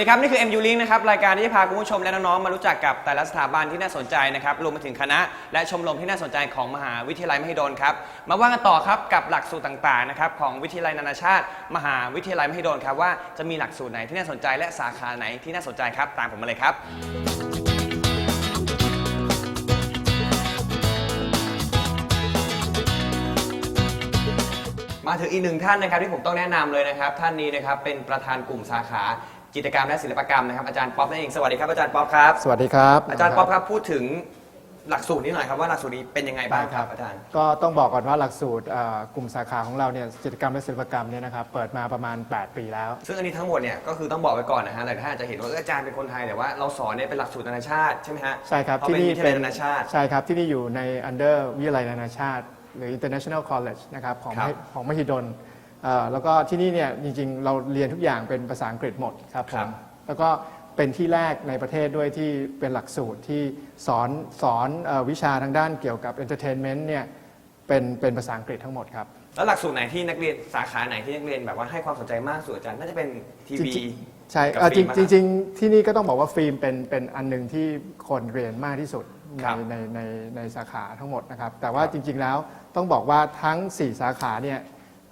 ดีครับ นี่คือ MU Link นะครับ รายการที่จะพาคุณผู้ชมและน้อง ๆ มารู้จักกับแต่ละสถาบันที่น่าสนใจนะครับ รวมไปถึงคณะและชมรมที่น่าสนใจของมหาวิทยาลัยมหิดลครับ มาว่ากันต่อครับกับหลักสูตรต่างๆนะครับของวิทยาลัยนานาชาติ มหาวิทยาลัยมหิดลครับว่าจะมีหลักสูตรไหนที่น่าสนใจและสาขาไหนที่น่าสนใจครับตามผมมาเลยครับมาถึงอีกหนึ่งท่านนะครับที่ผมต้องแนะนำเลยนะครับ ท่านนี้นะครับเป็นประธานกลุ่มสาขา จิตรกรรมและศิลปกรรมนะครับอาจารย์ป๊อปนั่นเองสวัสดีครับอาจารย์ป๊อปครับสวัสดีครับอาจารย์ป๊อปครับพูดถึงหลักสูตรนี้หน่อยครับว่าหลักสูตรนี้เป็นยังไงบ้างครับอาจารย์ ก็ต้องบอกก่อนว่าหลักสูตรเอ่อกลุ่มสาขาของเราเนี่ยจิตรกรรมและศิลปกรรมเนี่ยนะครับเปิดมาประมาณ 8 ปีแล้ว ซึ่งอันนี้ทั้งหมดเนี่ยก็คือต้องบอกไปก่อนนะฮะหลายท่านอาจจะเห็นว่าเอออาจารย์เป็นคนไทยแต่ว่าเราสอนเนี่ยเป็นหลักสูตรนานาชาติใช่ไหมฮะใช่ครับเพาะที่เป็นนี่วิทยาลัยนานาชาติใช่ครับที่นี่อยู่ใน under วิทยาลัยนานาชาติ หรือ international college นะครับของครับของมหิดลเอ่อ แล้วก็ที่นี่เนี่ยจริงๆ เราเรียนทุกอย่างเป็นภาษาอังกฤษหมดครับผครัมบ แล้วก็เป็นที่แรกในประเทศด้วยที่เป็นหลักสูตรที่สอนสอนเอ่อวิชาทางด้านเกี่ยวกับ entertainment เนี่ยเป็นเป็นภาษาอังกฤษทั้งหมดครับ แล้วหลักสูตรไหนที่นักเรียนสาขาไหนที่นักเรียนแบบว่าให้ความสนใจมากสุดอาจารย์น่าจะเป็นทีวีจริงๆใช่กับเอ่อจริงฟิล์มอะจริงๆที่นี่ก็ต้องบอกว่าฟิล์มเป็นเป็นอันหนึ่งที่คนเรียนมากที่สุดครัในบในในในสาขาทั้งหมดนะครับ แต่ว่าจริงๆแล้วต้องบอกว่าทั้ง 4 สาขาเนี่ย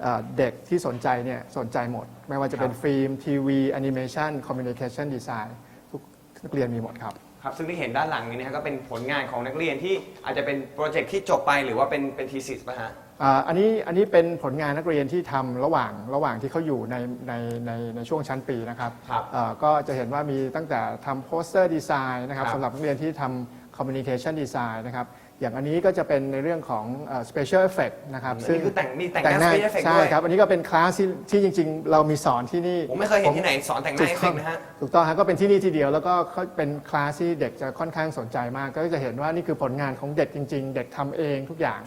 เอ่อเด็กที่สนใจเนี่ยสนใจหมด ไม่ว่าจะเป็นฟิล์มทีวีแอนิเมชันคอมมิวนิเคชันดีไซน์ทุกนักเรียนมีหมดครับ ครับ ซึ่งที่เห็นด้านหลังนี้นะครับก็เป็นผลงานของนักเรียนที่อาจจะเป็นโปรเจกต์ที่จบไปหรือว่าเป็นเป็นทีสิสป่ะฮะ อ่าอันนี้อันนี้เป็นผลงานนักเรียนที่ทำระหว่างระหว่างที่เขาอยู่ในในในในช่วงชั้นปีนะครับครับเอ่อก็จะเห็นว่ามีตั้งแต่ทำโปสเตอร์ดีไซน์นะครับครับ สำหรับนักเรียนที่ทำคอมมิวนิเคชันดีไซน์นะครับ อย่างอันนี้ก็จะเป็นในเรื่องของเอ่อ special effect นะครับอันนี้คือแต่งมีแต่งหน้าหน้า Special Effect ใช่ด้วยครับ อันนี้ก็เป็นคลาสที่ที่จริง ๆ เรามีสอนที่นี่ผมไม่เคยเห็นที่ไหนสอนแต่งหน้าเอฟเฟกต์นะฮะ ถูกต้องครับก็เป็นที่นี่ทีเดียวแล้วก็เขาเป็นคลาสที่เด็กจะค่อนข้างสนใจมาก ก็จะเห็นว่านี่คือผลงานของเด็กจริง ๆ เด็กทำเองทุกอย่าง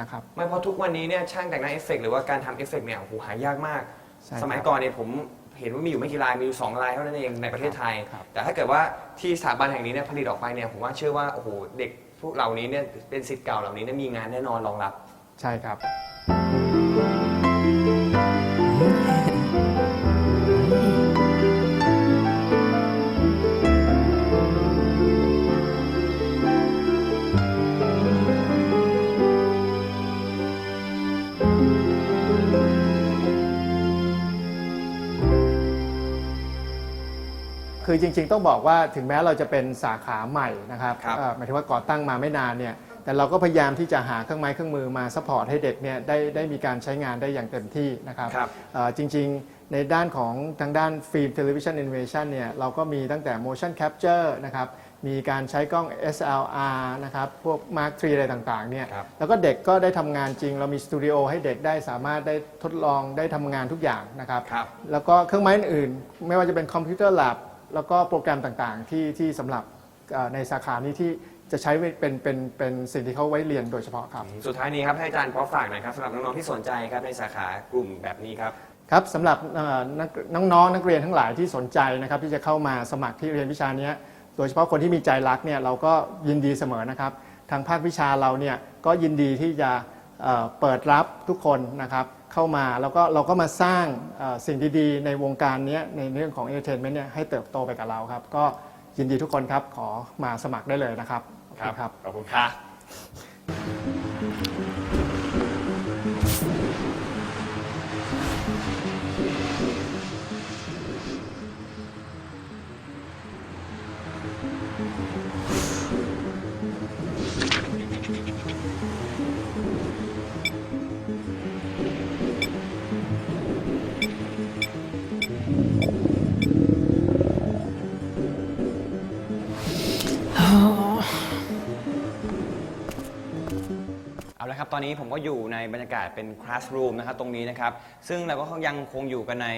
นะครับ ไม่เพราะทุกวันนี้เนี่ยช่างแต่งหน้าเอฟเฟกต์หรือว่าการทำเอฟเฟกต์เนี่ยโอ้โหหายากมาก ใช่ครับสมัยก่อนเนี่ยผมเห็นว่ามีอยู่ไม่กี่ลายมีอยู่สองลายเท่านั้นเองในประเทศไทย ครับ แต่ถ้าเกิดว่าที่สถาบันแห่งนี้เนี่ยผลิตออกไปเนี่ยผมว่าเชื่อว่าโอ้โหเด็ก พวกเหล่านี้เนี่ยเป็นสิทธิ์เก่าเหล่านี้เนี่ยมีงานแน่นอนรองรับ ใช่ครับ คือจริง ๆ ต้องบอกว่าถึงแม้เราจะเป็นสาขาใหม่นะครับครับ เอ่อหมายถึงว่าก่อตั้งมาไม่นานเนี่ยแต่เราก็พยายามที่จะหาเครื่องไม้เครื่องมือมาซัพพอร์ตให้เด็กเนี่ยได้ได้มีการใช้งานได้อย่างเต็มที่นะครับ ครับ เอ่อจริงๆ ในด้านของทางด้านฟิล์ม television animation เนี่ยเราก็มีตั้งแต่ motion capture นะครับ มีการใช้กล้อง SLR นะครับ พวก Mark III อะไรต่างๆ เนี่ย ครับแล้วก็เด็กก็ได้ทำงานจริง เรามีสตูดิโอให้เด็กได้สามารถได้ทดลองได้ทำงานทุกอย่างนะครับ ครับ แล้วก็เครื่องไม้อื่นๆไม่ว่าจะเป็นคอมพิวเตอร์ lab แล้วก็โปรแกรมต่างๆที่ที่สำหรับเอ่อในสาขานี้ที่จะใช้เป็นเป็นเป็นสิ่งที่เขาไว้เรียนโดยเฉพาะครับ สุดท้ายนี้ครับให้อาจารย์พอฝากหน่อยครับสำหรับน้องๆที่สนใจครับในสาขากลุ่มแบบนี้ครับครับสำหรับเอ่อนักน้องๆนักเรียนทั้งหลายที่สนใจนะครับที่จะเข้ามาสมัครที่เรียนวิชาเนี้ยโดยเฉพาะคนที่มีใจรักเนี่ยเราก็ยินดีเสมอนะครับ ทางภาควิชาเราเนี่ยก็ยินดีที่จะเอ่อเปิดรับทุกคนนะครับ เข้ามาแล้วก็เราก็มาสร้างสิ่งดีๆ ในวงการนี้ในเรื่องของ entertainment เนี่ยให้เติบโตไปกับเราครับ ก็ยินดีทุกคนครับขอมาสมัครได้เลยนะครับคครับ ขอบคุณครับ เอาละครับ ตอนนี้ผมก็อยู่ในบรรยากาศเป็น classroom นะครับตรงนี้นะครับ ซึ่งเราก็ยังคงอยู่กันใน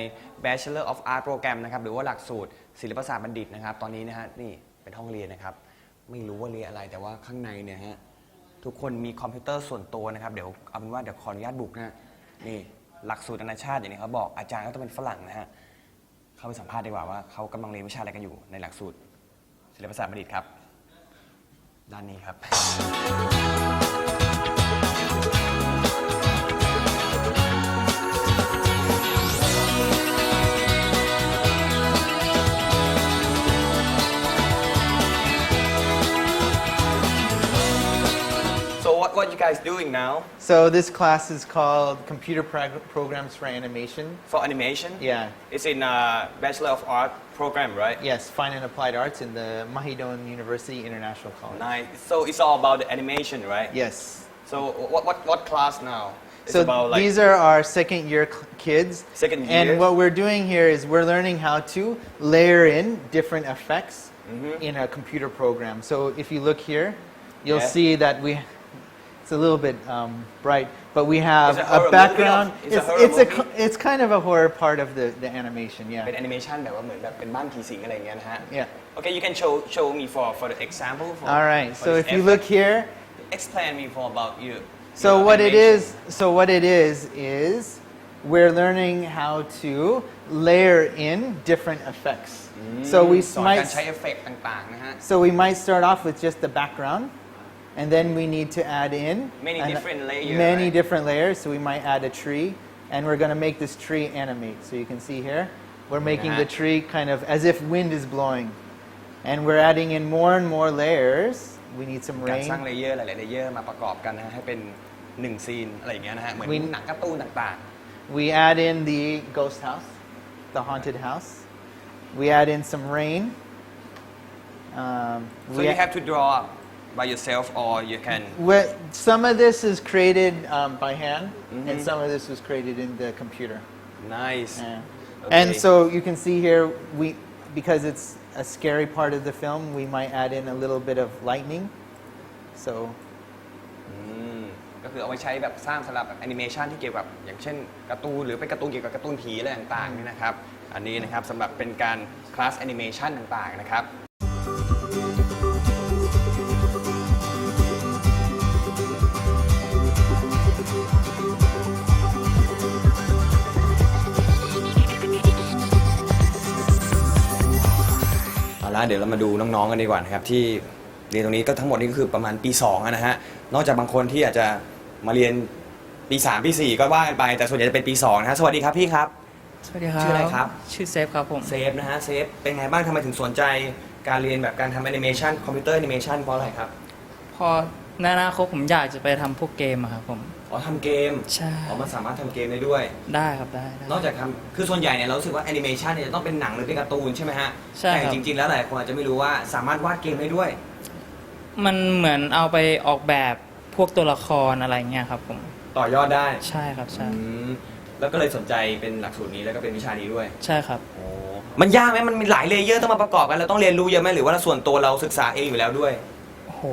Bachelor of Art Program นะครับ หรือว่าหลักสูตรศิลปศาสตร์บัณฑิตนะครับ ตอนนี้นะฮะนี่เป็นห้องเรียนนะครับ ไม่รู้ว่าเรียนอะไรแต่ว่าข้างในเนี่ยฮะทุกคนมีคอมพิวเตอร์ส่วนตัวนะครับ เดี๋ยวเอาเป็นว่าเดี๋ยวขออนุญาตบุกนะฮะนี่หลักสูตรนานาชาติอย่างนี้เขาบอกอาจารย์ก็ต้องเป็นฝรั่งนะฮะเข้าไปสัมภาษณ์ดีกว่าว่าเขากำลังเรียนวิชาอะไรกันอยู่ในหลักสูตรศิลปศาสตร์บัณฑิตครับ ด้านนี้ครับ guys doing now So this class is called Computer Prog- Programs for Animation. for animation Yeah. it's in a Bachelor of Art program right Yes, Fine and Applied Arts in the Mahidol University International College. nice so it's all about the animation right Yes. so what what what class now it's So about like these are our second year cl- kids. Second year. And what we're doing here is we're learning how to layer in different effects Mm-hmm. in a computer program. So if you look here, you'll Yeah. see that we. It's a little bit um, bright, but we have It's a a, horror background. movie, no? It's a It's, horror it's a movie? co- it's kind of a horror part of the, the animation, เป็น yeah. แอนิเมชันแบบว่าเหมือนแบบเป็นบ้านผีสิงอะไรอย่างเงี้ยนะฮะ Yeah. Okay you can show show me for for the example for All right. for So this if you effect. look here, explain me for about you So your what it animation. is, so what it is is we're learning how to layer in different effects. So we สอนการ might ใช้เอฟเฟกต์ต่างๆนะฮะ so we might start off with just the background and then we need to add in Many an- different layers, Many right? different layers. So we might add a tree and we're going to make this tree animate. So you can see here, we're making the Uh-huh. tree kind of as if wind is blowing. And we're adding in more and more layers. We need some การ rain. สร้างเลเยอร์หลายๆเลเยอร์มาประกอบกันนะฮะให้เป็นหนึ่งซีนอะไรอย่างเงี้ยนะฮะเหมือน We- หนังการ์ตูนต่าง We add in the ghost house, the haunted house. We add in some rain. Um,ๆ so we you have to draw by yourself or you can we- some of this is created um, by hand, Mm-hmm. and some of this was created in the computer. nice Yeah. Okay. And so you can see here, we because it's a scary part of the film, we might add in a little bit of lightning. So อืมก็คือเอาไว้ใช้แบบสร้างสำหรับแอนิเมชันที่เกี่ยวกับอย่างเช่นการ์ตูนหรือเป็นการ์ตูนเกี่ยวกับการ์ตูนผีอะไรต่างๆนี่นะครับ อันนี้นะครับสำหรับเป็นการคลาสแอนิเมชันต่างๆนะครับ เอาละเดี๋ยวเรามาดูน้องๆกันดีกว่านะครับที่เรียนตรงนี้ก็ทั้งหมดนี่ก็คือประมาณปี2อะนะฮะนอกจากบางคนที่อาจจะมาเรียนปี3ปี4ก็ว่ากันไปแต่ส่วนใหญ่จะเป็นปี2นะฮะสวัสดีครับพี่ครับ สวัสดีครับชื่ออะไรครับ ชื่อเซฟครับผม เซฟนะฮะเซฟเป็นไงบ้างทำไมถึงสนใจการเรียนแบบการทำแอนิเมชันคอมพิวเตอร์แอนิเมชันเพราะอะไรครับ พอ ในอนาคตผมอยากจะไปทำพวกเกมอะครับผม อ๋อทำเกมใช่ อ๋อมันสามารถทำเกมได้ด้วย ได้ครับได้ได้ นอกจากทำคือส่วนใหญ่เนี่ยเรารู้สึกว่าแอนิเมชันเนี่ยจะต้องเป็นหนังหรือเป็นการ์ตูนใช่ไหมฮะใช่แต่ครับจริงๆแล้วหลายคนอาจจะไม่รู้ว่าสามารถวาดเกมได้ด้วย มันเหมือนเอาไปออกแบบพวกตัวละครอะไรเงี้ยครับผม ต่อยอดได้ใช่ครับใช่ อืมแล้วก็เลยสนใจเป็นหลักสูตรนี้แล้วก็เป็นวิชานี้ด้วยใช่ครับมันยากไหมมันมีหลายเลเยอร์ต้องมาประกอบกันเราต้องเรียนรู้เยอะไหมหรือว่าส่วนตัวเราศึกษาเองอยู่แล้วด้วยโอ้โห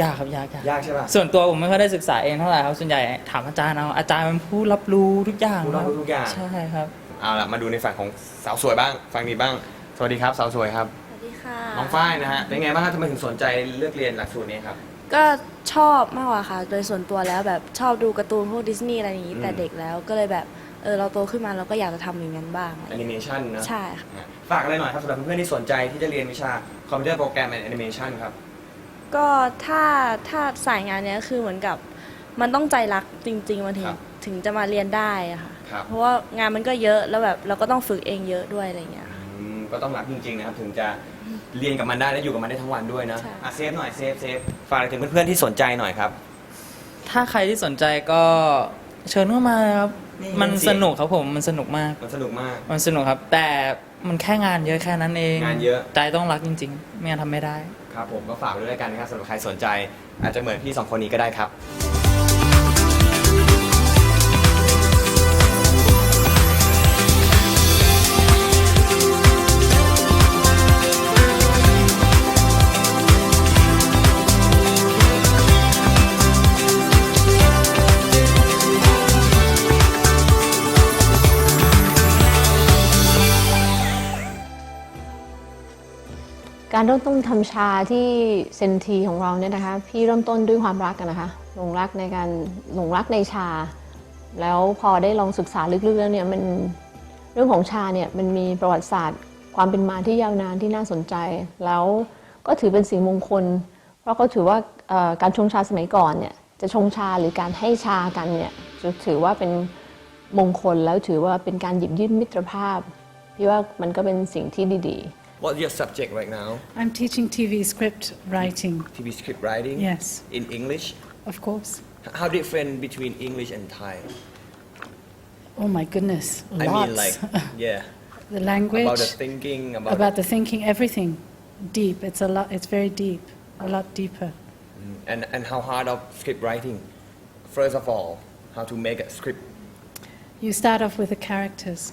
ยากครับยากยากยากใช่ป่ะส่วนตัวผมไม่ค่อยได้ศึกษาเองเท่าไหร่ครับส่วนใหญ่ถามอาจารย์เอาอาจารย์เป็นผู้รับรู้ทุกอย่างผู้รับรู้ทุกอย่างใช่ครับเอาล่ะมาดูในฝั่งของสาวสวยบ้างฝั่งนี้บ้าง สวัสดีครับสาวสวยครับสวัสดีค่ะน้องฝ้ายนะฮะเป็นไงบ้างครับทำไมถึงสนใจเลือกเรียนหลักสูตรนี้ครับก็ชอบมากกว่าค่ะ โดยส่วนตัวแล้วแบบชอบดูการ์ตูนพวกดิสนีย์อะไรอย่างนี้อืมแต่เด็กแล้วก็เลยแบบเออเราโตขึ้นมาเราก็อยากจะทำอย่างนั้นบ้างอะไรแออย่างนิเงี้ยเมชันนะใช่ค่ะฮะฝากอะไรหน่อยครับสำหรับเพื่อนๆที่สนใจที่จะเรียนวิชาคอมพิวเตอร์โปรแกรมแอนแอนิเมชันครับ ก็ถ้าถ้าสายงานเนี้ยคือเหมือนกับมันต้องใจรักจริง ๆมันถึงครับถึงจะมาเรียนได้อะค่ะ ครับ เพราะว่างานมันก็เยอะแล้วแบบเราก็ต้องฝึกเองเยอะด้วยอะไรอย่างเงี้ยค่ะอืมก็ต้องรักจริงๆนะครับถึงจะเรียนกับมันได้และอยู่กับมันได้ทั้งวันด้วยนะใช่ อะเซฟหน่อยเซฟเซฟฝากอะไรถึงเพื่อนๆที่สนใจหน่อยครับ ถ้าใครที่สนใจก็เชิญเข้ามาเลยครับ นี่มันสิ สนุกครับผม มันสนุกมาก มันสนุกมาก มันสนุกครับ แต่มันแค่งานเยอะแค่นั้นเองงานเยอะ ใจต้องรักจริง ๆ ไม่งั้นทำไม่ได้ ครับผมก็ฝากด้วยกันนะครับสำหรับใครสนใจ อาจจะเหมือนพี่สองคนนี้ก็ได้ครับ การเริ่มต้นทำชาที่เซนทีของเราเนี่ยนะคะ พี่เริ่มต้นด้วยความรักกันนะคะหลงรักในการหลงรักในชา แล้วพอได้ลองศึกษาลึกๆแล้วเนี่ยมันเรื่องของชาเนี่ยมันมีประวัติศาสตร์ ความเป็นมาที่ยาวนานที่น่าสนใจ แล้วก็ถือเป็นสิ่งมงคล เพราะเขาถือว่าการชงชาสมัยก่อนเนี่ยจะชงชาหรือการให้ชากันเนี่ยจะถือว่าเป็นมงคลแล้วถือว่าเป็นการหยิบยื่นมิตรภาพพี่ว่ามันก็เป็นสิ่งที่ดีๆ What's your subject right now I'm teaching TV script writing. TV script writing Yes. in English of course. How different between English and Thai Oh my goodness, lots. I mean like yeah the language, about the thinking about, about the thinking, everything, deep. It's a lot. It's very deep, a lot deeper. Mm, and and how hard of script writing first of all how to make a script You start off with the characters,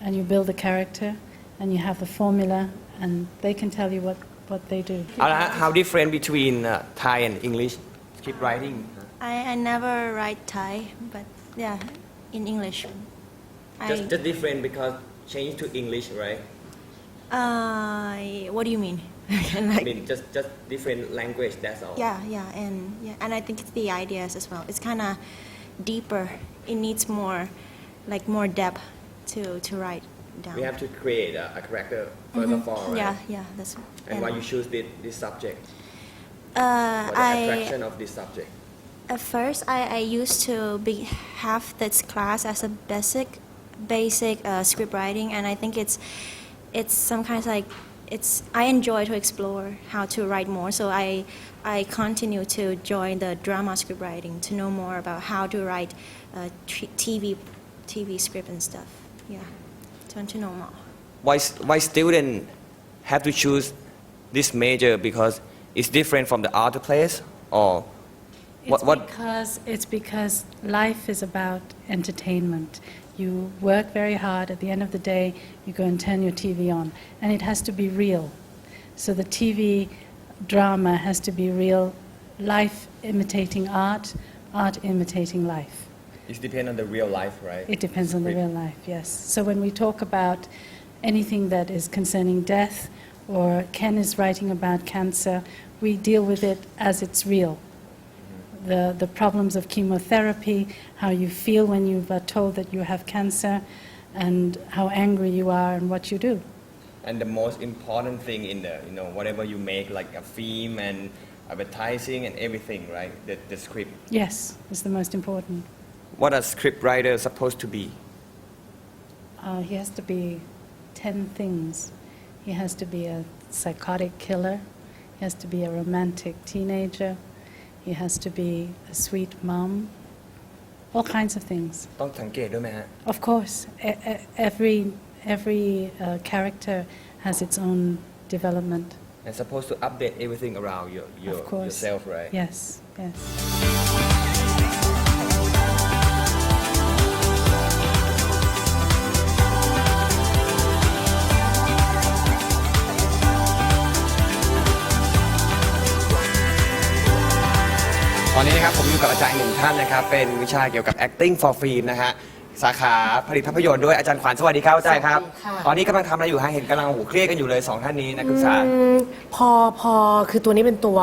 and you build a character, and you have the formula, and they can tell you what, what they do. Uh, how different between uh, Thai and English? Keep writing. I, I never write Thai, but yeah, in English. Just the different because change to English, right? Uh, what do you mean? like, I mean, just just different language. That's all. Yeah, yeah, and yeah, and I think it's the ideas as well. It's kind of deeper. It needs more, like more depth to to write down. we have to create a, a character 1st of all right Yeah, yeah, that's. and why you choose this, this subject Uh, for the I attraction of this subject at first I, I used to be have this class as a basic basic uh, script writing, and I think it's it's some kind of like it's I enjoy to explore how to write more. So I I continue to join the drama script writing to know more about how to write uh, t- TV TV script and stuff. Yeah, want to more. why why student have to choose this major because it's different from the other place or It's what what because it's because life is about entertainment. You work very hard. At the end of the day, you go and turn your TV on, and it has to be real. So the TV drama has to be real, life imitating art, art imitating life. It depends on the real life right It depends on the real life, yes. So when we talk about anything that is concerning death, or Ken is writing about cancer, we deal with it as it's real. The, the problems of chemotherapy, how you feel when you are told that you have cancer, and how angry you are and what you do. and the most important thing in the you know whatever you make like a film and advertising and everything right the, the script Yes, is the most important what a script writer supposed to be Uh, he has to be 10 things. He has to be a psychotic killer. He has to be a romantic teenager. He has to be a sweet mom. All kinds of things. ต้องสังเกตด้วยไหมฮะ Of course, e- e- every, every uh, character has its own development. and supposed to update everything around your, your of course. yourself right Yes, yes. อนนี้นะครับผมอยู่กับอาจารย์หนึ่งท่านนะครับ เป็นวิชาเกี่ยวกับ acting for film นะฮะสาขาผลิตภาพยนตร์ด้วยอาจารย์ขวัญสวัสดีครับอาจารย์ครับ สวัสดีค่ะ ตอนนี้กำลังทำอะไรอยู่ฮะเห็นกำลังโอ้โหเครียดกันอยู่เลยสองท่านนี้นักศึกษา อืมพอพอคือตัวนี้เป็นตัว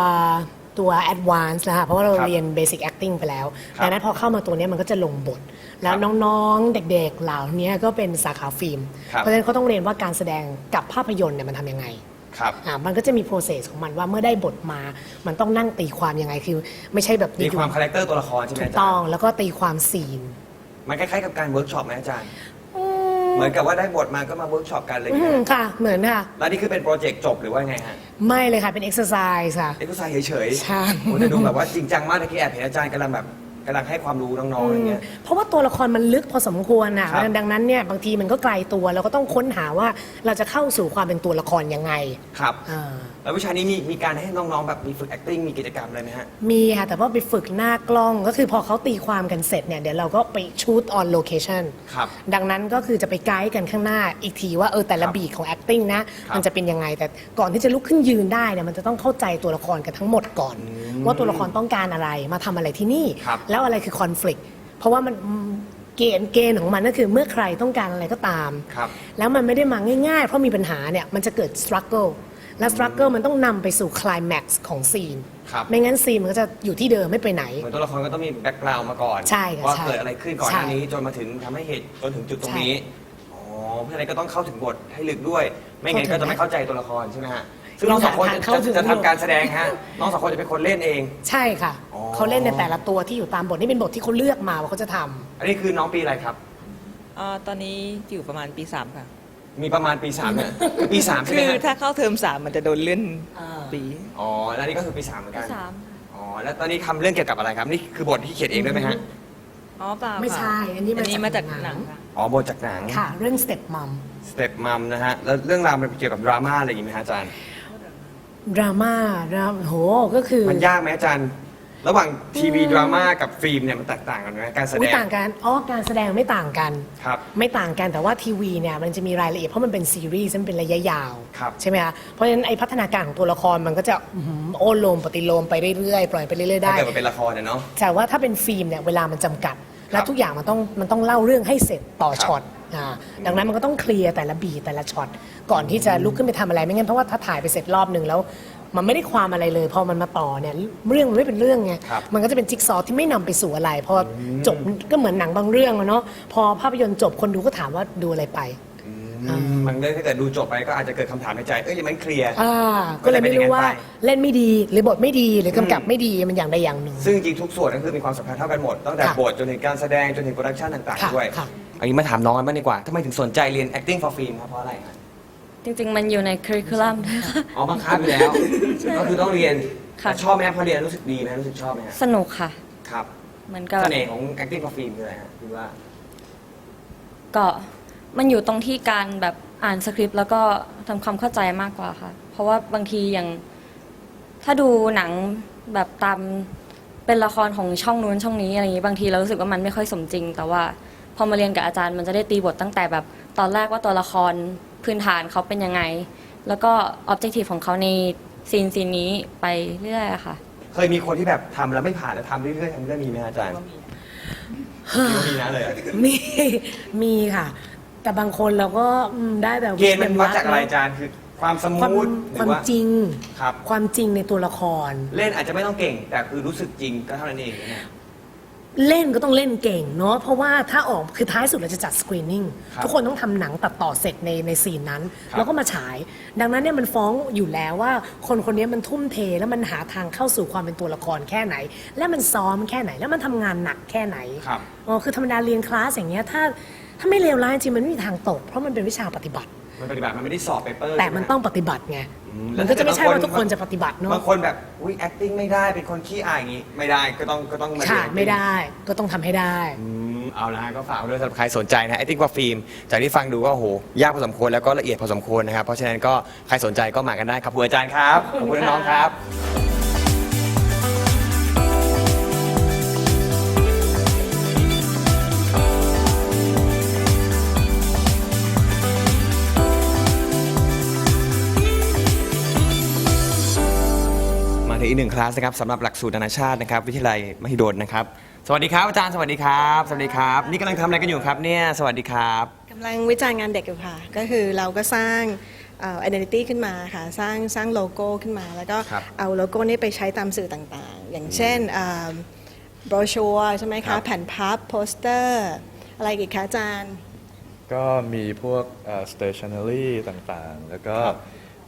ตัว advance นะคะเพราะว่าเราครับเรียน basic acting ไปแล้วครับดังนั้นพอเข้ามาตัวเนี้ยมันก็จะลงบท แล้วครับน้องๆ เด็กๆ เหล่านี้ก็เป็นสาขาฟิล์ม ครับเพราะฉะนั้นเขาต้องเรียนว่าการแสดงกับภาพยนตร์เนี่ยมันทำยังไง ครับอ่ามันก็จะมี process ของมันว่าเมื่อได้บทมา มันต้องนั่งตีความยังไงคือ ไม่ใช่แบบมีความคาแรคเตอร์ตัวละครใช่ไหมถูกอาจารต้องย์ แล้วก็ตีความซีน มันคล้ายๆกับการเวิร์กช็อปไหมอาจารย์ เหมือนกับว่าได้บทมาก็มาเวิร์กช็อปกันเลยอืมค่ะ เหมือนค่ะ แล้วนี่คือเป็นโปรเจกต์จบหรือว่าไงฮะไม่เลยค่ะเป็น exercise ค่ะ เอ็กซ์ไซส์เฉยๆใช่ โอ้แต่ดูแบบว่าจริงจังมากตะกี้แอบเห็นอาจารย์กำลังแบบ กำลังให้ความรู้น้องๆอะไรเงี้ย เพราะว่าตัวละครมันลึกพอสมควรอะครับ ดังนั้นเนี่ยบางทีมันก็ไกลตัวเราก็ต้องค้นหาว่าเราจะเข้าสู่ความเป็นตัวละครยังไงครับ อ่า แล้ววิชานี้มีมีการให้น้องๆแบบมีฝึก acting มีกิจกรรมอะไรไหมฮะ มีค่ะ แต่ว่าไปฝึกหน้ากล้องก็คือพอเขาตีความกันเสร็จเนี่ย เดี๋ยวเราก็ไปชูต on location ครับดังนั้นก็คือจะไปไกด์กันข้างหน้าอีกทีว่า เออ แต่ละครับ บีทของ acting นะครับมันจะเป็นยังไง แต่ก่อนที่จะลุกขึ้นยืนได้เนี่ยมันจะต้องเข้าใจตัวละครกันทั้งหมดก่อน ว่าตัวละครต้องการอะไรมาทำอะไรที่นี่ครับแล้วอะไรคือ conflict เพราะว่ามันเกณฑ์เกณฑ์ของมันก็คือเมื่อใครต้องการอะไรก็ตามครับแล้วมันไม่ได้มาง่ายๆ เพราะมีปัญหาเนี่ยมันจะเกิด struggle และ struggle มันต้องนำไปสู่ climax ของซีนครับไม่งั้นซีนมันก็จะอยู่ที่เดิมไม่ไปไหนเหมือนตัวละครก็ต้องมีแบ็กกราวด์มาก่อนใช่ค่ะว่าใช่เกิดอะไรขึ้นก่อนหน้าใช่นี้จนมาถึงทำให้เหตุจนถึงจุดตรงนี้ใช่อ๋อ เพราะฉะนั้นก็ต้องเข้าถึงบทให้ลึกด้วย ไม่งั้นเข้าถึงก็จะไม่เข้าใจตัวละครใช่ไหมฮะซึ่งน้องสองคนเราหาจะทางเข้าถึง จะทำการแสดงฮะน้องสองคนจะเป็นคนเล่นเอง ใช่ค่ะ อ๋อ เขาเล่นในแต่ละตัวที่อยู่ตามบทนี่เป็นบทที่เขาเลือกมาว่าเขาจะทำ อันนี้คือน้องปีอะไรครับอ่าตอนนี้อยู่ประมาณปี3ค่ะ มีประมาณปีสามเนี่ยคือปีสามใช่ไหคืมอฮะถ้าเข้าเทอม3มันจะโดนเลื่อนอ่า ปี อ๋อแล้วนี่ก็คือปีสามเหมือนกันสาม อ๋อแล้วตอนนี้ทำเรื่องเกี่ยวกับอะไรครับนี่คือบทที่เขียนเองด้วยไหมฮะ อ๋อเปล่าไม่ใช่ค่ะอันนี้มาอันนี้มาจาจากกหหนันังงค่ะอ๋อบทจากหนังค่ะ เรื่อง Step Mom สเต็ปมัมนะฮะ แล้วเรื่องราวมันเกี่ยวกับดราม่าอะไรอย่างงี้ไหมฮะอาจารย์ ดราม่าดราโหก็คือ มันยากไหมอาจารย์ ระหว่างทีวีดราม่ากับฟิล์มเนี่ยมันแตกต่างกันไหมการแสดไม่ง ต่างกัน อ๋อ การแสดงไม่ต่างกัน ครับ ไม่ต่างกัน แต่ว่าทีวีเนี่ยมันจะมีรายละเอียดเพราะมันเป็นซีรีส์มันเป็นระยะยาว ครับใช่ไหมคะ เพราะฉะนั้นไอพัฒนาการของตัวละครมันก็จะอื้อหือโอนโลมปฏิโลมไปเรื่อยๆ ปล่อยไปเรื่อยๆถ้าได้ เกิดมันเป็นละครเนี่ยเนาะ แต่ว่าถ้าเป็นฟิล์มเนี่ยเวลามันจำกัด และครับทุกอย่างมันต้องมันต้องเล่าเรื่องให้เสร็จต่อครับช็อตอ่าดังนั้นมันก็ต้องเคลียร์แต่ละบีทแต่ละช็อตก่อนที่จะลุกขึ้นไปทำอะไรไม่งั้นเพราะว่าถ้าถ่ายไปเสร็จรอบหนึ่งแล้ว มันไม่ได้ความอะไรเลย พอมันมาต่อเนี่ยเรื่องมันไม่เป็นเรื่องไงครับมันก็จะเป็นจิ๊กซอว์ที่ไม่นำไปสู่อะไร พอจบก็เหมือนหนังบางเรื่องอะเนาะพอภาพยนตร์จบคนดูก็ถามว่าดูอะไรไป อืมมันเรื่องถ้าเกิดดูจบไปก็อาจจะเกิดคำถามในใจ เอ้ยยังไม่เคลียร์ อ่าก็เลยไม่รู้ว่าก็จะเป็นอย่างนั้นไปเล่นไม่ดีหรือบทไม่ดีหรือกำกับไม่ดีมันอย่างใดอย่างหนึ่ง ซึ่งจริงทุกส่วนก็คือมีความสำคัญเท่ากันหมด ตั้งแต่ค่ะบทจนถึงการแสดงจนถึงโปรดักชันต่างค่ะๆด้วยค่ะ อันนี้มาถามน้องกันบ้างดีกว่าทำไมถึงสนใจเรียน acting for film ครับเพราะอะไรครับ จริง ๆ มันอยู่ในค u ริคูลัมด้วยค่ะ อ๋อบังคับอยู่แล้ว ก็คือต้องเรียนค่ะ แต่ชอบไหมครับพอเรียนรู้สึกดีไหมรู้สึกชอบไหมฮะสนุกค่ะ ครับเหมือนกับเสน่ห์ของ acting for film คืออะไรฮะคือว่า ก็มันอยู่ตรงที่การแบบอ่านสคริปต์แล้วก็ทำความเข้าใจมากกว่าค่ะ เพราะว่าบางทีอย่างถ้าดูหนังแบบตามเป็นละครของช่องนู้นช่องนี้อะไรอย่างนี้บางทีเรารู้สึกว่ามันไม่ค่อยสมจริง แต่ว่าพอมาเรียนกับอาจารย์มันจะได้ตีบทตั้งแต่แบบตอนแรกว่าตัวละคร พื้นฐานเขาเป็นยังไง แล้วก็ออบเจกตีฟของเขาในซีนซีนนี้ไปเรื่อยๆอะค่ะ เคยมีคนที่แบบทำแล้วไม่ผ่านแล้วทำเรื่อยๆทำเรื่อยๆมีไหมฮะอาจารย์คิดว่ามีนะเลยอะมีมีค่ะ แต่บางคนเราก็อืมได้แต่เกณฑ์มันวัดจากอะไรเอาจารย์คือความสความมูทหครืวามอว่าจริง ครับ ความจริงในตัวละคร เล่นอาจจะไม่ต้องเก่ง แต่คือรู้สึกจริงก็เท่านั้นเองนะ เล่นก็ต้องเล่นเก่งเนาะเพราะว่าถ้าออกคือท้ายสุดเราจะจัดสกรีนนิ่งครับทุกคนต้องทำหนังตัดต่อเสร็จในในซีนนั้น ครับแล้วก็มาฉาย ดังนั้นเนี่ยมันฟ้องอยู่แล้วว่า คนคนนี้มันทุ่มเทแล้วมันหาทางเข้าสู่ความเป็นตัวละครแค่ไหน และมันซ้อมแค่ไหน แล้วมันทำงานหนักแค่ไหนครับ อ๋อคือธรรมดาเรียนคลาสอย่างเงี้ยถ้าถ้าไม่เลวร้ายจริงมันไม่มีทางตกเพราะมันเป็นวิชาปฏิบัติ มันปฏิบัติมันไม่ได้สอบเปเปอร์แต่มันต้องปฏิบัติไงอืมันก็จะไม่ใช่ว่าทุกคนจะปฏิบัติเนาะบางคนแบบอุ้ย acting ไม่ได้เป็นคนขี้อายอย่างงี้ ไม่ได้ก็ต้องก็ต้องมาเรียนขาดไม่ได้ก็ต้องทำให้ได้อืมเอาละฮะก็ฝากไว้ด้วยสำหรับใครสนใจนะ acting for film จากที่ฟังดูก็โอ้โหยากพอสมควรแล้วก็ละเอียดพอสมควรนะครับเพราะฉะนั้นก็ใครสนใจก็มากันได้ครับคุณอาจารย์ครับขอบคุณน้องๆครับ ลาสนะครับสำหรับหลักสูตรนานาชาตินะครับวิทยาลัยมหิดลนะครับ สวัสดีครับอาจารย์สวัสดีครับ สวัสดีครับ นี่กำลังทำอะไรกันอยู่ครับเนี่ยสวัสดีครับกำลังวิจารณ์งานเด็กอยู่ค่ะ ก็คือเราก็สร้างเอ่อ identity ขึ้นมาค่ะ สร้างสร้างโลโก้ขึ้นมา แล้วก็ครับเอาโลโก้นี้ไปใช้ตามสื่อต่างๆ อย่างเช่นบรชัวใช่ไหมครัคะบ แผ่นพับโปสเตอร์อะไรอีกคะอาจารย์ ก็มีพวกเอ่อ stationery ต่างๆ แล้วก็ครับ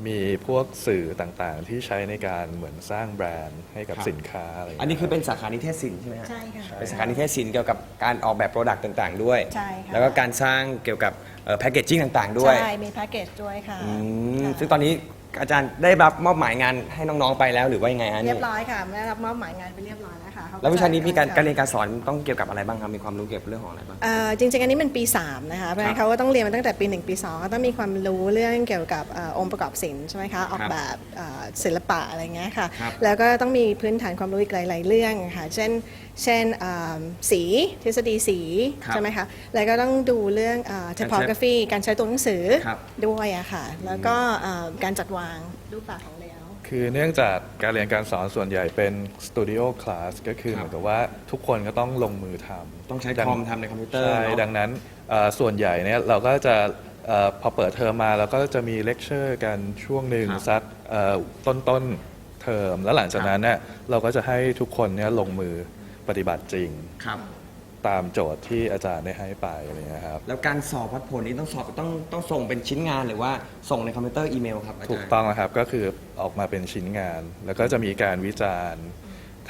มีพวกสื่อต่างๆ ที่ใช้ในการเหมือนสร้างแบรนด์ให้กับครับ สินค้าอะไรย่างอันเงี้ยนี้คือเป็นสาขานิเทศศิลป์ใช่ไหมฮะใช่ค่ะ เป็นสาขานิเทศศิลป์เกี่ยวกับการออกแบบโปรดักต์ต่างๆ ด้วย ใช่ค่ะ แล้วก็การสร้างเกี่ยวกับแพคเกจจิ้งต่างๆ ด้วยใช่ มีแพ็กเกจด้วยค่ะอืมค่ะซึ่งตอนนี้ อาจารย์ได้รับมอบหมายงานให้น้องๆไปแล้วหรือว่ายังไงฮะเรีเนี่ยบร้อยค่ะได้รับมอบหมายงานไปเรียบร้อยแล้วค่ะเขแล้ววิชานี้มีการจะการเรียนการสอนต้องเกี่ยวกับอะไรบ้างครับมีความรู้เกี่ยวกับเรื่องของอะไรบ้าง เอ่อจริงๆ อันนี้มันปี 3 นะคะ เพราะฉะนั้นเขาก็ต้องเรียนมาตั้งแต่ปี 1 ปี2ก็ต้องมีความรู้เรื่องเกี่ยวกับเอ่อองค์ประกอบศิลป์ใช่ไหมคะ ออกแบบเอ่อศิลปะอะไรเงี้ยค่ะ ครับแล้วก็ต้องมีพื้นฐานความรู้อีกหลาย ๆ เรื่องค่ะ เช่น เช่นเอ่อสีทฤษฎีสี ครับใช่ไหมคะ แล้วก็ต้องดูเรื่องเอ่อการใช้ typography การใช้ตัวหนังสือครับ ด้วยอะค่ะ แล้วก็เอ่อการจัดวางรูปแบบของเลเยอร์คือเนื่องจากการเรียนการสอนส่วนใหญ่เป็นสตูดิโอคลาสก็คือครับเหมือนกับว่าทุกคนก็ต้องลงมือทำต้องใช้ดังคอมทำในคอมพิวเตอร์ใช่เนอะดังนั้นเอ่อส่วนใหญ่เนี่ยเราก็จะเอ่อพอเปิดเทอมมาเราก็จะมีเลคเชอร์กันช่วงหนึ่งครับสักเอ่อต้นต้นๆเทอมแล้วหลังจากนั้นเนี่ยเราก็จะให้ทุกคนเนี่ยลงมือ ปฏิบัติจริง ครับ ตามโจทย์ที่อาจารย์ได้ให้ไปอะไรเงี้ยครับ แล้วการสอบวัดผลนี้ต้องสอบต้องต้องส่งเป็นชิ้นงานหรือว่าส่งในคอมพิวเตอร์อีเมลครับอาจารย์ ถูกต้องนะครับก็คือออกมาเป็นชิ้นงาน แล้วก็จะมีการวิจารณ์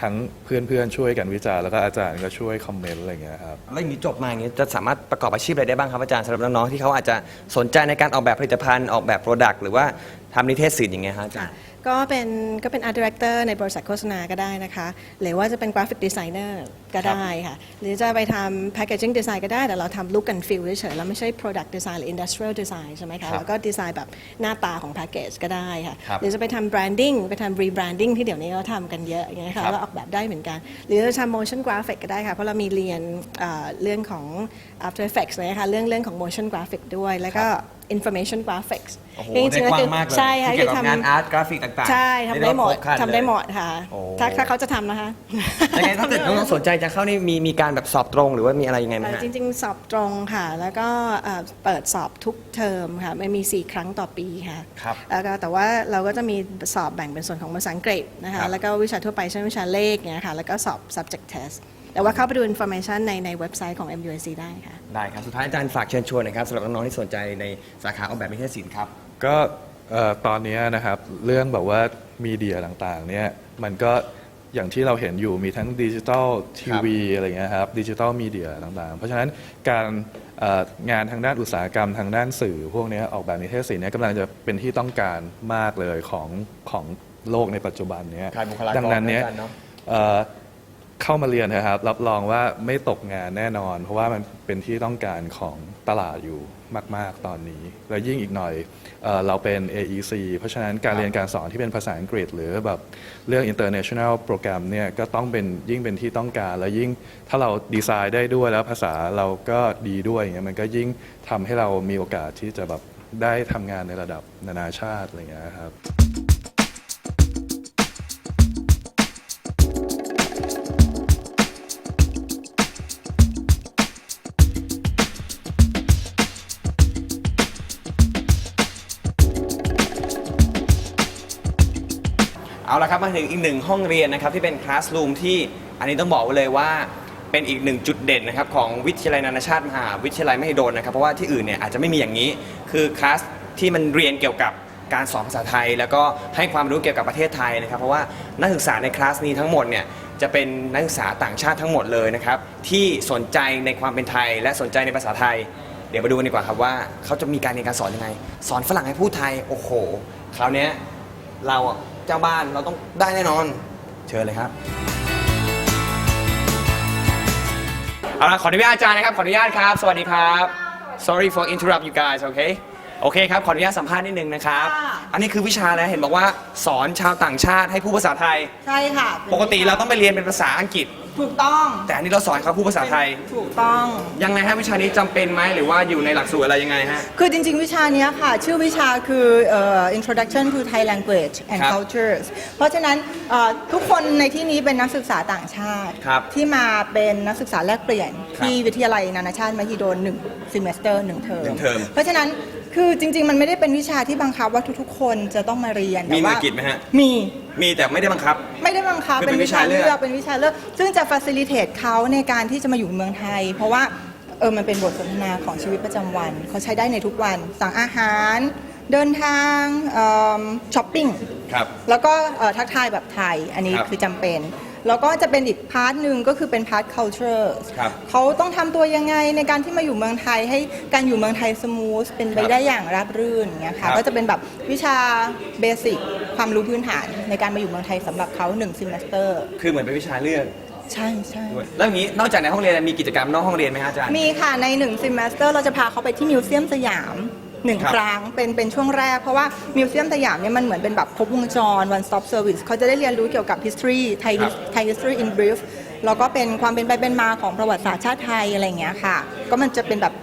ทั้งเพื่อนๆช่วยกันวิจารณ์แล้วก็อาจารย์ก็ช่วยคอมเมนต์อะไรเงี้ยครับ แล้วอย่างนี้จบมาอย่างนี้จะสามารถประกอบอาชีพอะไรได้บ้างครับอาจารย์สำหรับน้องๆที่เขาอาจจะสนใจในการออกแบบผลิตภัณฑ์ออกแบบโปรดักต์หรือว่าทำนิเทศศิลป์อย่างเงี้ยครับอาจารย์ ก็เป็นก็เป็น art director ในบริษัทโฆษณาก็ได้นะคะ หรือว่าจะเป็น graphic designer ก็ได้ค่ะ หรือจะไปทำ packaging design ก็ได้แต่เราทำ look and feel เฉยๆแล้วไม่ใช่ product design หรือ industrial design ใช่ไหมครัคะบแล้วก็ดีไซน์แบบหน้าตาของ package ก็ได้ค่ะครับหรือจะไปทำ branding ไปทำ rebranding ที่เดี๋ยวนี้เขาทำกันเยอะอย่างเงี้ยครัค่ะบแล้วออกแบบได้เหมือนกัน หรือจะทำ motion graphic ก็ได้ค่ะ เพราะเรามีเรียนเอ่อเรื่องของ after effects นะคะเรื่องเรื่องของ motion graphic ด้วยแล้วก็ information graphics โอ้โหจริงๆได้กว้าคืงมากเลยใช่ค่ะคือเกี่ยวกับคือทำงานอาร์ตกราฟิกต่างๆใช่ทำได้หมดเรียกว่าครบครันทำได้เลย หมดค่ะ โอ้ ถ้าถ้าเขาจะทำนะคะ ยังไงถ้าเกิดน้องๆสนใจจะเข้านี่มีมีการแบบสอบตรงหรือว่ามีอะไรยังไงไหมเอ่อฮะจริง ๆ สอบตรงค่ะ แล้วก็เอ่อเปิดสอบทุกเทอมค่ะไม่มี 4 ครั้งต่อปีค่ะครับแล้วก็แต่ว่าเราก็จะมีสอบแบ่งเป็นส่วนของภาษาอังกฤษนะครัคะ บ แล้วก็วิชาทั่วไปเช่นวิชาเลขเนี่ยค่ะ แล้วก็สอบ subject test แต่ว่าเข้าไปดู information ในในเว็บไซต์ของ MUIC ได้ค่ะ ได้ครับ สุดท้ายอาจารย์ฝากเชิญชวนหนะครับสำหรับน้องๆที่สนใจในสาขาออกแบบนิเทศศิลป์ครับ ก็เอ่อตอนเนี้ยนะครับเรื่องแบบว่ามีเดียต่างๆเนี่ยมันก็อย่างที่เราเห็นอยู่มีทั้งดิจิตอลทีวีอะไรเงี้ยครับดิจิตอลมีเดียต่างๆ เพราะฉะนั้นการเอ่องานทางด้านอุตสาหกรรมทางด้านสื่อ พวกเนี้ยออกแบบนิเทศศิลป์เนี่ยกำลังจะเป็นที่ต้องการมากเลยของของโลกในปัจจุบันเนี้ยขาดบุคลากรดันั้นเนี้ยนะอาจารย์เนอะ เอ่อ เข้ามาเรียนนะครับ รับรองว่าไม่ตกงานแน่นอน เพราะว่ามันเป็นที่ต้องการของตลาดอยู่มาก ๆ ตอนนี้ แล้วยิ่งอีกหน่อยเอ่อเราเป็น AEC เพราะฉะนั้นการเรียนการสอนที่เป็นภาษาอังกฤษ หรือแบบเรื่อง international โปรแกรมเนี่ยก็ต้องเป็นยิ่งเป็นที่ต้องการ และยิ่งถ้าเราดีไซน์ได้ด้วยแล้วภาษาเราก็ดีด้วยอย่างเงี้ยมันก็ยิ่งทำให้เรามีโอกาสที่จะแบบได้ทำงานในระดับนานาชาติอะไรเงี้ยครับ ละครับมาถึงอีกหนึ่งห้องเรียนนะครับที่เป็นคลาสรูมที่อันนี้ต้องบอกไว้เลยว่าเป็นอีกหนึ่งจุดเด่นนะครับของวิทยาลัยนานาชาติมหาวิทยาลัยมหิดลนะครับเพราะว่าที่อื่นเนี่ยอาจจะไม่มีอย่างนี้ คือคลาสที่มันเรียนเกี่ยวกับการสอนภาษาไทย แล้วก็ให้ความรู้เกี่ยวกับประเทศไทยนะครับ เพราะว่านักศึกษาในคลาสนี้ทั้งหมดเนี่ยจะเป็นนักศึกษาต่างชาติทั้งหมดเลยนะครับที่สนใจในความเป็นไทย และสนใจในภาษาไทย เดี๋ยวมาดูกันดีกว่าครับว่าเขาจะมีการเรียนการสอนยังไง สอนฝรั่งให้พูดไทยโอ้โหคราวนี้เรา เจ้าบ้านเราต้องได้แน่นอน เชิญเลยครับ เอาละขออนุญาตอาจารย์นะครับ ขออนุญาตครับ สวัสดีครับ sorry for interrupt you guys okay โอเคครับ ขออนุญาตสัมภาษณ์นิดนึงนะครับอันนี้คือวิชาอะไรเห็นบอกว่าสอนชาวต่างชาติให้พูดภาษาไทย ใช่ค่ะปกติเราต้องไปเรียนเป็นภาษาอังกฤษ ถูกต้อง แต่อันนี้เราสอนเขาพูดภาษาไทย ถูกต้อง ยังไงฮะวิชานี้จำเป็นไหมหรือว่าอยู่ในหลักสูตรอะไรยังไงฮะ คือจริงๆ วิชาเนี้ยค่ะ ชื่อวิชาคือเอ่อ Introduction to Thai Language and ครับ Cultures เพราะฉะนั้นเอ่อทุกคนในที่นี้เป็นนักศึกษาต่างชาติ ครับที่มาเป็นนักศึกษาแลกเปลี่ยน ครับที่วิทยาลัยนานาชาติมหิดล1 semester 1เทอมหนึ่งเทอม เพราะฉะนั้น คือจริง ๆ มันไม่ได้เป็นวิชาที่บังคับว่าทุกๆ คนจะต้องมาเรียนมีแต่หน่วว่ายกิจไหมฮะ มี มีแต่ไม่ได้บังคับ ไม่ได้บังคับคือเป็นวิชาเลือกเป็นวิชาเลือก ซึ่งจะ facilitate เขาในการที่จะมาอยู่เมืองไทย เพราะว่าเออมันเป็นบทสนทนาของชีวิตประจำวัน เขาใช้ได้ในทุกวัน สั่งอาหาร เดินทางช้อปปิ้ง ครับ แล้วก็เอ่อทักทายแบบไทย อันนี้ครับ คือจำเป็น แล้วก็จะเป็นอีกพาร์ทหนึ่งก็คือเป็นพาร์ท culture ครับเขาต้องทำตัวยังไงในการที่มาอยู่เมืองไทยให้การอยู่เมืองไทยสมูทเป็นไปครับได้อย่างราบรื่นอย่างเงี้ยครัค่ะบ ก็จะเป็นแบบวิชาเบสิกความรู้พื้นฐานในการมาอยู่เมืองไทยสำหรับเขา1 semester คือเหมือนเป็นวิชาเลือกใช่ใช่ ด้วยแล้วอย่างนี้นอกจากในห้องเรียนมีกิจกรรมนอกห้องเรียนไหมฮะอาจารย์ มีค่ะ ใน1 semester เราจะพาเขาไปที่มิวเซียมสยาม หนึ่งครับ ครั้งเป็นเป็นช่วงแรก เพราะว่ามิวเซียมสยามเนี่ยมันเหมือนเป็นแบบครบวงจร one stop service เขาจะได้เรียนรู้เกี่ยวกับ history Thai ครับ Thai history in brief แล้วก็เป็นความเป็นไปเป็นมาของประวัติศาสตร์ชาติไทยอะไรอย่างเงี้ยค่ะ ก็มันจะเป็นแบบ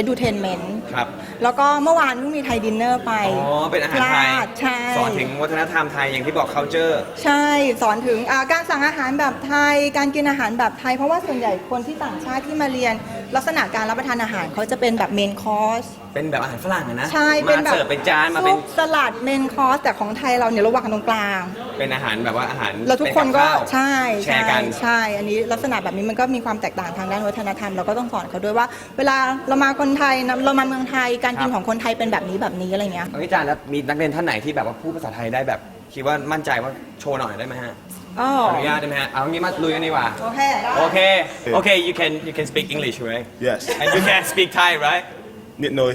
edutainment ครับ แล้วก็เมื่อวานเพิ่งมีไทยดินเนอร์ไปอ๋อ เป็นอาหารไทย พลดใช่ สอนถึงวัฒนธรรมไทยอย่างที่บอก culture ใช่สอนถึงอ่าการสั่งอาหารแบบไทย การกินอาหารแบบไทย เพราะว่าส่วนใหญ่คนที่ต่างชาติที่มาเรียน ลักษณะการรับประทานอาหารเขาจะเป็นแบบเมนคอร์สเป็นแบบอาหารฝรั่งอะนะใช่เป็นแบบมาเสิร์ฟเป็นจานมาเป็นซุปสลัดเมนคอร์สแต่ของไทยเราเนี่ยระหว่างตรงกลาง เป็นอาหารแบบว่าอาหารแล้วทุกคนก็เป็บข้าวใช่แชใช่ร์กัน ใช่ อันนี้ลักษณะแบบนี้มันก็มีความแตกต่างทางด้านวัฒนธรรมเราก็ต้องสอนเขาด้วยว่า เวลาเรามาคนไทยนะเรามาเมืองไทย การกินของคนไทยเป็นแบบนี้แบบนี้อะไรเงี้ยเอาพี่อาจารย์แล้วมีนักเรียนท่านไหนที่แบบว่าพูดภาษาไทยได้แบบ คิดว่ามั่นใจว่าโชว์หน่อยได้ไหมฮะอ๋อ ขออนุญาตได้ไหมฮะเอางี้มาลุยกันดีกว่า โอเคได้โอเคโอเค you can you can speak English right Yes. and you can speak Thai right Nít nồi.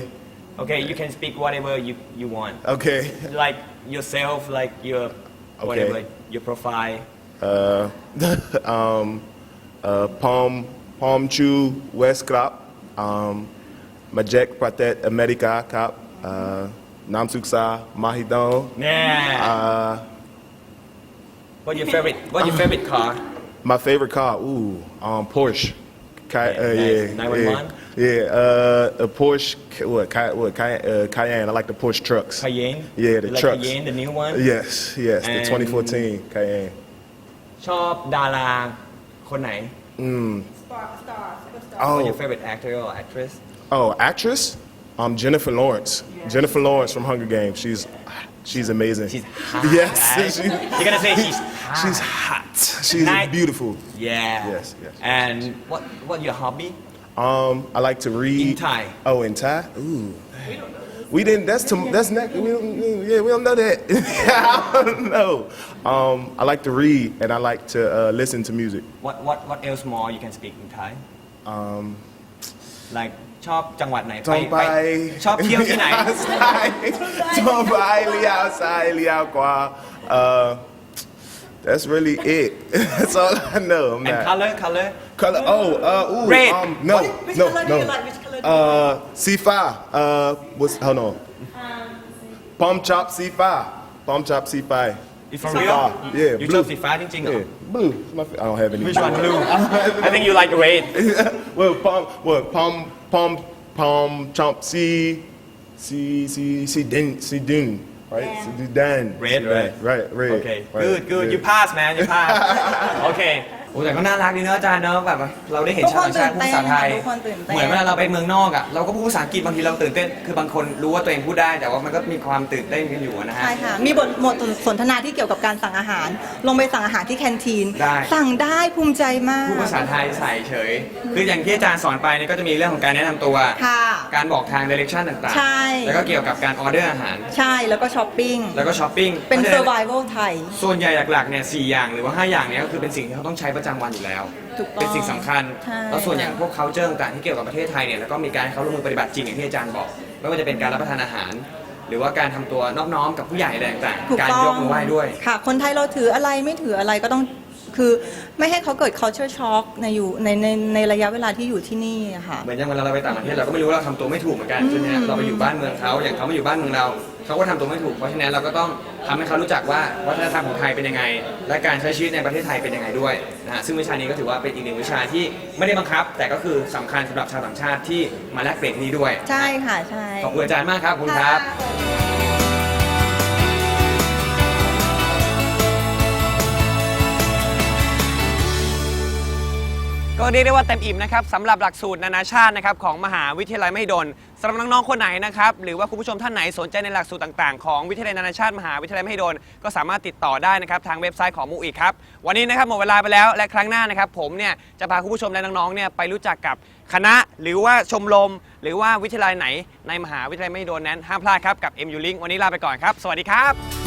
okay you can speak whatever you you want Okay. like yourself like your whatever like your profile Uh, um, uh, Palm Palm Chew West Crop, um, Majek Pratet America Cop, uh, Namsuksa Mahidon. แน่ Uh, what your favorite what your favorite car my favorite car, ooh, um, Porsche. Ki- uh, nice. yeah, 911? yeah, yeah. Uh, a Porsche, Ca- what, Ki- what Cayenne, uh, Cayenne. I like the Porsche trucks. Cayenne Yeah, the You like trucks. Cayenne the new one Yes, yes, the And- 2014 Cayenne. ชอบดาราคนไหน Mm. What Oh, your favorite actor or actress Oh, actress, um, Jennifer Lawrence. Jennifer Lawrence from Hunger Games. She's, she's amazing. She's hot Yes, right? she- You're gonna say she's hot. She's hot. She's Nice. beautiful. yeah Yes, yes. and what what your hobby Um, I like to read. In Thai. Oh, in Thai. Ooh. We didn't. That's to, that's next. We don't, yeah, we don't know that. I don't know. Um, I like to read and I like to uh, listen to music. what what what else more you can speak in Thai Um, like ชอบจังหวัดไหนต้องไปชอบเที่ยวที่ไหนต้องไปเลี้ยวซ้ายเลี้ยวขวา Uh, that's really it. that's all I know. I'm and not- color color Color. Oh, uh, ooh. Red. Um, no, no, no. Uh, C5. Uh, what's hold on? Palm chop C5. Palm chop C5. You for C5. real? Yeah, You blue. ชอบสีฟ้าจริงๆเหรอ Yeah, Blue. It's my fa- I don't have any. Which one? Blue. I think you like red. well, Palm, what Palm, Palm, Palm, Chomp, C, C, C, C, Din, C, Din, right? C, Din. Red, right? Right, red. Okay. right, Good, good. You pass, man. You pass. okay. โอ้แต่ก็น่ารักดีเนอะอาจารย์เนอะแบบเราได้เห็นทุกชาควนต่างชาติพูดภาษาไทยตื่นเต้นทุกคนตื่นเต้น เหมือนเวลาเราไปเมืองนอกอะเราก็พูดภาษาอังกฤษบางทีเราตื่นเต้น คือบางคนรู้ว่าตัวเองพูดได้ แต่ว่ามันก็มีความตื่นเต้นกันอยู่นะฮะ ใช่ค่ะ มีบทบทสนทนาที่เกี่ยวกับการสั่งอาหาร ลงไปสั่งอาหารที่แคนทีน ได้ สั่งได้ภูมิใจมาก พูดภาษาไทยใส่เฉย คืออย่างที่อาจารย์สอนไปเนี่ยก็จะมีเรื่องของการแนะนำตัว ค่ะ การบอกทาง direction ต่างใช่ ๆ แล้วก็เกี่ยวกับการออเดอร์อาหาร ใช่ แล้วก็ช้อปปิ้ง แล้วก็ช้อปปิ้งเป็นพราะฉะ survival ไทย ส่วนใหญ่หลักๆเนี่ยสี่อย่างหรือว่า 5 อย่างเนี้ก็คือเป็นสิ่งที่เขาต้องใช้ประจำวันอยู่แล้ว ถูกต้องเป็นสิ่งสำคัญ ใช่ แล้วส่วนอย่างพวก culture ต่างๆที่เกี่ยวกับประเทศไทยเนี่ยแล้วก็มีการให้เขาลงมือปฏิบัติจริงอย่างที่อาจารย์บอก ไม่ว่าจะเป็นการรับประทานอาหาร หรือว่าการทำตัวนอบน้อมกับผู้ใหญ่อะไรต่างถูกๆการต้องยกมือไหว้ด้วย ค่ะ คนไทยเราถืออะไรไม่ถืออะไรก็ต้องคือไม่ให้เขาเกิด culture shock ในอยู่ในในในระยะเวลาที่อยู่ที่นี่อะค่ะ เหมือนอย่างเวลาเราไปต่างประเทศเราก็ไม่รู้ว่าเราทำตัวไม่ถูกเหมือนกันใช่ไหมฮะเราไปอยู่บ้านเมืองเขาอย่างเขามาอยู่บ้านเมืองเรา เขาก็ทำตัวไม่ถูก เพราะฉะนั้นเราก็ต้องทำให้เขารู้จักว่าวัฒนธรรมของไทยเป็นยังไง และการใช้ชีวิตในประเทศไทยเป็นยังไงด้วยนะฮะซึ่งวิชานี้ก็ถือว่าเป็นอีกหนึ่งวิชาที่ไม่ได้บังคับ แต่ก็คือสำคัญสำหรับชาวต่างชาติที่มาแลกเปลี่ยนที่นี่ด้วย ใช่ค่ะ ใช่ ขอบคุณอาจารย์มากครับขอบคุณครับ ก็เรียกได้ว่าเต็มอิ่มนะครับสำหรับหลักสูตรนานาชาตินะครับของมหาวิทยาลัยมหิดล สำหรับน้องๆคนไหนนะครับหรือว่าคุณผู้ชมท่านไหนสนใจในหลักสูตรต่างๆ ของวิทยาลัยนานาชาติมหาวิทยาลัยมหิดลก็สามารถติดต่อได้นะครับทางเว็บไซต์ของมูอีกครับวันนี้นะครับหมดเวลาไปแล้วและครั้งหน้านะครับผมเนี่ยจะพาคุณผู้ชมและน้องๆเนี่ยไปรู้จักกับคณะหรือว่าชมรม หรือว่าวิทยาลัยไหนในมหาวิทยาลัยมหิดลนั้นห้ามพลาดครับกับ MU Link วันนี้ลาไปก่อนครับ สวัสดีครับ